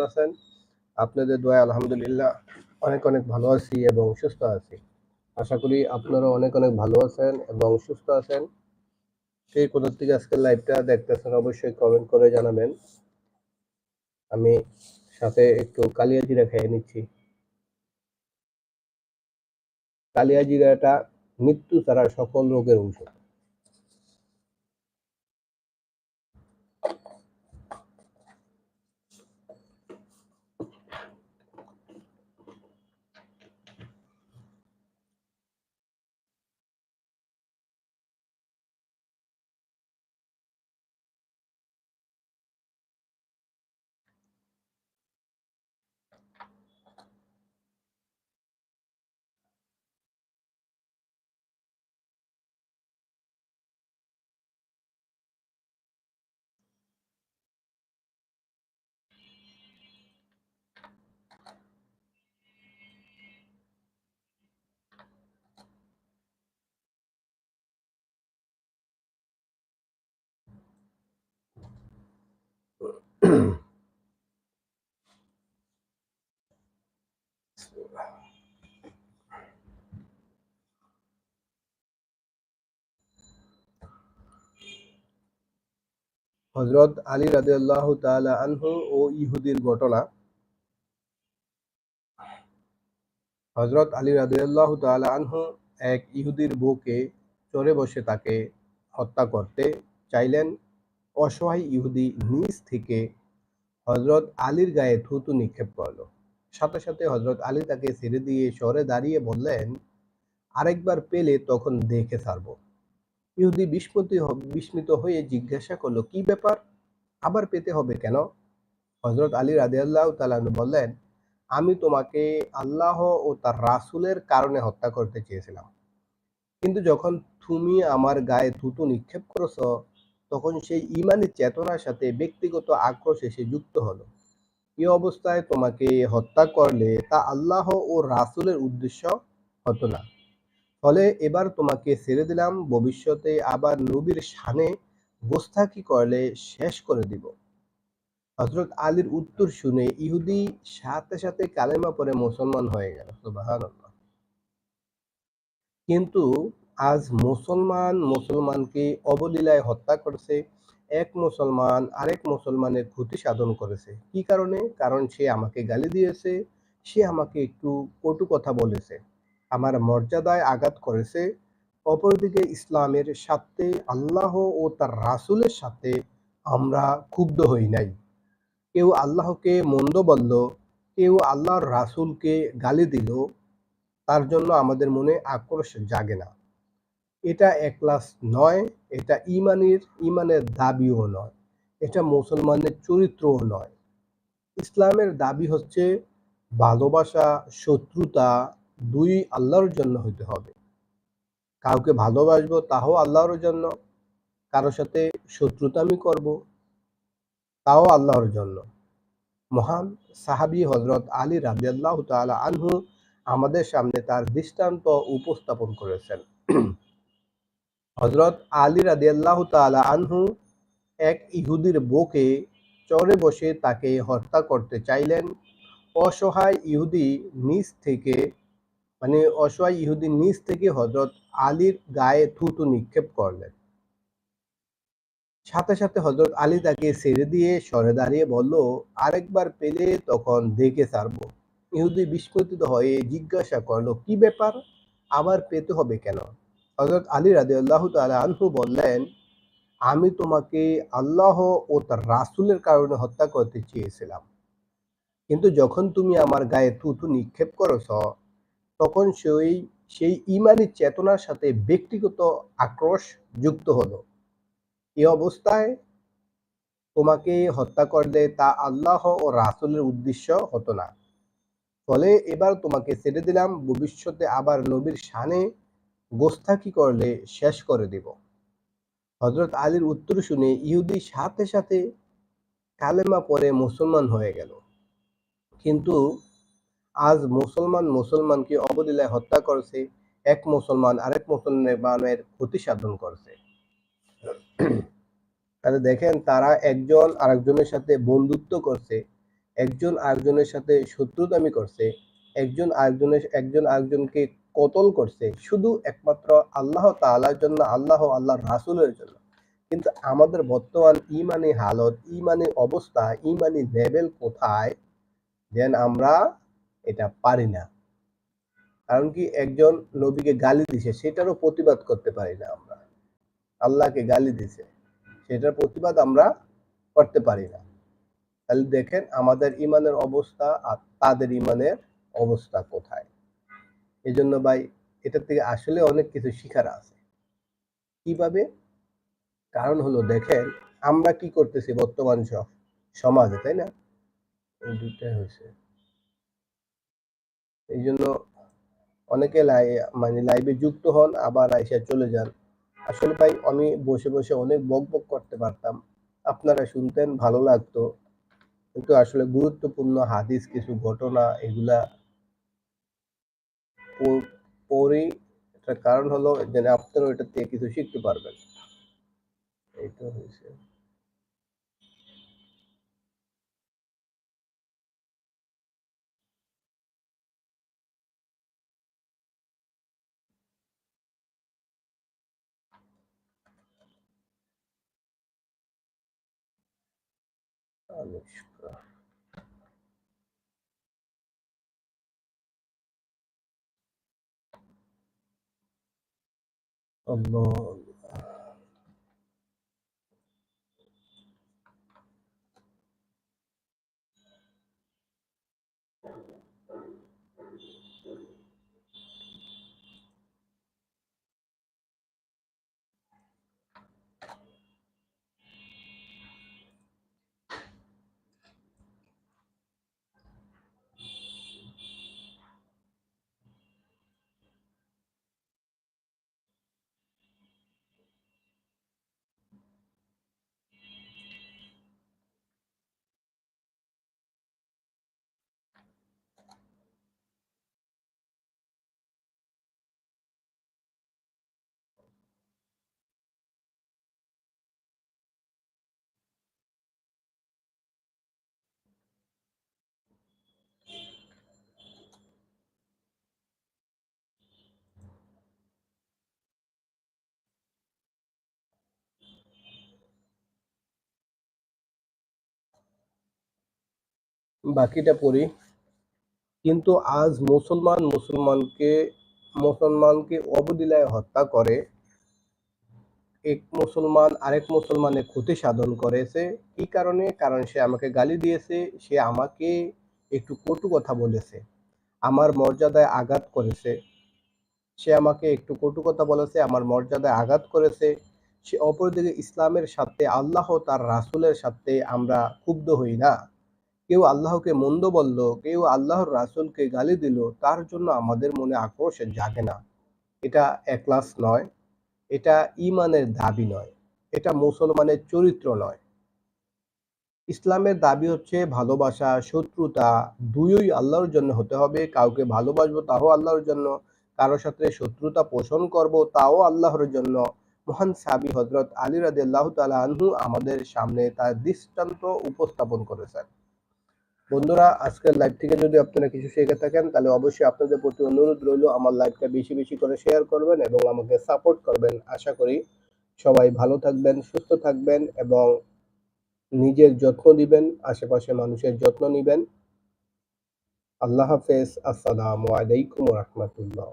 আছেন। আপনাদের দোয়া আলহামদুলিল্লাহ অনেক অনেক ভালো আছি এবং সুস্থ আছি। আশা করি আপনারা অনেক অনেক ভালো আছেন এবং সুস্থ আছেন। সেই কোথার থেকে আজকের লাইভটা দেখতেছেন অবশ্যই কমেন্ট করে জানাবেন। আমি সাথে একটু কালিয়া জিরা খেয়ে নিচ্ছি। কালিয়া জিরাটা মৃত্যু ছাড়া সকল রোগের ঔষধ। হজরত আলী রাদিয়াল্লাহ তাআলা আনহু ও ইহুদির ঘটনা। হজরত আলী রাদিয়াল্লাহ তাআলা আনহু এক ইহুদির বউকে চড়ে বসে তাকে হত্যা করতে চাইলেন। অসহায় ইহুদি নিজ থেকে হজরত আলীর গায়ে থুতু নিক্ষেপ করল। সাথে সাথে হজরত আলী তাকে ছেড়ে দিয়ে সরে দাঁড়িয়ে বললেন, আরেকবার পেলে তখন দেখে ছাড়বো। ইহুদি বিস্মিত বিস্মিত হয়ে জিজ্ঞাসা করল, কি ব্যাপার? আবার পেতে হবে কেন? হজরত আলী রাদিয়াল্লাহ তালানু বললেন, আমি তোমাকে আল্লাহ ও তার রাসুলের কারণে হত্যা করতে চেয়েছিলাম। কিন্তু যখন তুমি আমার গায়ে থুতু নিক্ষেপ করেছ তখন সেই ইমানি চেতনার সাথে ব্যক্তিগত আক্রোশ এসে যুক্ত হলো। এই অবস্থায় তোমাকে হত্যা করলে তা আল্লাহ ও রাসুলের উদ্দেশ্য হতো না। ফলে এবার তোমাকে ছেড়ে দিলাম, ভবিষ্যতে আবার নবীর শানে গোস্তাকি করলে শেষ করে দিব। হজরত আলীর উত্তর শুনে ইহুদি সাথে সাথে কালেমা পরে মুসলমান হয়ে গেল। কিন্তু আজ মুসলমান মুসলমানকে অবলীলায় হত্যা করেছে, এক মুসলমান আরেক মুসলমানের ক্ষতি সাধন করেছে। কি কারণে? কারণ সে আমাকে গালি দিয়েছে, সে আমাকে একটু কটু কথা বলেছে, আমার মর্যাদায় আঘাত করেছে। অপরদিকে ইসলামের সাথে, আল্লাহ ও তার রাসুলের সাথে আমরা ক্ষুব্ধ হই নাই। কেউ আল্লাহকে মন্দ বলল, কেউ আল্লাহর রাসুলকে গালি দিল, তার জন্য আমাদের মনে আক্রোশ জাগে না। এটা একলাস নয়, এটা ইমানের ইমানের দাবিও নয়, এটা মুসলমানের চরিত্রও নয়। ইসলামের দাবি হচ্ছে ভালোবাসা, শত্রুতা দুই আল্লাহর জন্য হইতে হবে। কাউকে ভালোবাসবো তাও আল্লাহর জন্য কারোর সাথে শত্রুতা আমি করব তাও আল্লাহর জন্য। মহান সাহাবি হজরত আলী রাজিয়াল্লাহ তালা আনহু আমাদের সামনে তার দৃষ্টান্ত উপস্থাপন করেছেন। হজরত আলী রাদিয়াল্লাহ তালা আনহু এক ইহুদির বউকে চরে বসে তাকে হত্যা করতে চাইলেন। অসহায় ইহুদি নিজ থেকে মানে অসহায় ইহুদি নিজ থেকে হজরত আলীর গায়ে থুতু নিক্ষেপ করলেন। সাথে সাথে হজরত আলী তাকে ছেড়ে দিয়ে সরে দাঁড়িয়ে বলল, আরেকবার পেলে তখন দেখে ছাড়বো। ইহুদি বিস্মিত হয়ে জিজ্ঞাসা করল, কি ব্যাপার? আবার পেতে হবে কেন? হজরত আলী রাদে আল্লাহ আনহু বললেন, আমি তোমাকে আল্লাহ ও তার রাসুলের কারণে হত্যা করতে চেয়েছিলাম। কিন্তু যখন তুমি আমার গায়ে থুথু নিক্ষেপ করেছ, তখন সেই সেই ইমানি চেতনার সাথে ব্যক্তিগত আক্রোশ যুক্ত হলো। এ অবস্থায় তোমাকে হত্যা করলে তা আল্লাহ ও রাসুলের উদ্দেশ্য হতো না। ফলে এবার তোমাকে ছেড়ে দিলাম। ভবিষ্যতে আবার নবীর শানে গোস্তাকি করলে শেষ করে দিব? হজরত আলীর উত্তর শুনে ইহুদি সাথে সাথে কালেমা পরে মুসলমান হয়ে গেল। কিন্তু আজ মুসলমান মুসলমানকে অবলীলায় হত্যা করছে, এক মুসলমান আরেক মুসলমানের ক্ষতি সাধন করছে। তাহলে দেখেন, তারা একজন আরেকজনের সাথে বন্ধুত্ব করছে, একজন আরেকজনের সাথে শত্রুতামি করছে, একজন আরেকজনের, একজন আরেকজনকে কতল করছে, শুধু একমাত্র আল্লাহ তাআলার জন্য, আল্লাহ আল্লাহ রাসুলের জন্য। কিন্তু আমাদের বর্তমান ইমানি হালত, ইমানি অবস্থা, ইমানি লেভেল কোথায়? যেন আমরা এটা পারি না। কারণ কি একজন নবীকে গালি দিছে, সেটারও প্রতিবাদ করতে পারি না আমরা। আল্লাহকে গালি দিছে, সেটার প্রতিবাদ আমরা করতে পারি না। তাহলে দেখেন আমাদের ইমানের অবস্থা আর তাদের ইমানের অবস্থা কোথায়? এই জন্য ভাই এটা থেকে আসলে অনেক কিছু শিখার আছে। কীভাবে? কারণ হলো দেখেন, আমরা কি করতেছি বর্তমান সমাজে, তাই না? এই দুটাই হয়েছে। এই জন্য অনেকে মানে লাইভে যুক্ত হন, আবার আইসা চলে যান। আসলে ভাই, আমি বসে বসে অনেক বক বক করতে পারতাম। আপনারা শুনতেন, ভালো লাগতো। কিন্তু আসলে গুরুত্বপূর্ণ হাদিস, কিছু ঘটনা, এগুলা পড়ি এটার কারণ হলো যেন আপনারা এটা থেকে কিছু শিখতে পারবেন। এইটা হয়েছে। আনুষ্কা। Allah বাকিটা পড়ি। কিন্তু আজ মুসলমান মুসলমানকে মুসলমানকে অবদিলায় হত্যা করে, এক মুসলমান আরেক মুসলমানের ক্ষতি সাধন করেছে। কি কারণে? কারণ সে আমাকে গালি দিয়েছে, সে আমাকে একটু কটু কথা বলেছে, আমার মর্যাদায় আঘাত করেছে। সে আমাকে একটু কটু কথা বলেছে, আমার মর্যাদায় আঘাত করেছে। সে অপরদিকে ইসলামের সাথে আল্লাহ তার রাসুলের সাথে আমরা ক্ষুব্ধ হই না। কেউ আল্লাহকে মন্দ বলল, কেউ আল্লাহর রাসুলকে গালি দিল, তার জন্য আমাদের মনে আক্রোশ জাগে না। এটা একলাস নয়, এটা ইমানের দাবি নয়, এটা মুসলমানের চরিত্র নয়। ইসলামের দাবি হচ্ছে ভালোবাসা, শত্রুতা, দুইই আল্লাহর জন্য হতে হবে, কাউকে ভালোবাসবো তাও আল্লাহর জন্য, কারও সাথে শত্রুতা পোষণ করব তাও আল্লাহর জন্য। মহান সাবি হজরত আলী রাজি আল্লাহ তালা আনহু আমাদের সামনে তার দৃষ্টান্ত উপস্থাপন করেছেন। বন্ধুরা, আজকের লাইভ থেকে যদি আপনারা কিছু শিখে থাকেন, তাহলে অবশ্যই আপনাদের প্রতি অনুরোধ রইল আমার লাইভটা বেশি বেশি করে শেয়ার করবেন এবং আমাকে সাপোর্ট করবেন। আশা করি সবাই ভালো থাকবেন, সুস্থ থাকবেন এবং নিজের যত্ন দিবেন আশেপাশে মানুষের যত্ন নিবেন। আল্লাহ হাফেজ। আসসালামু আলাইকুম রহমতুল্লাহ।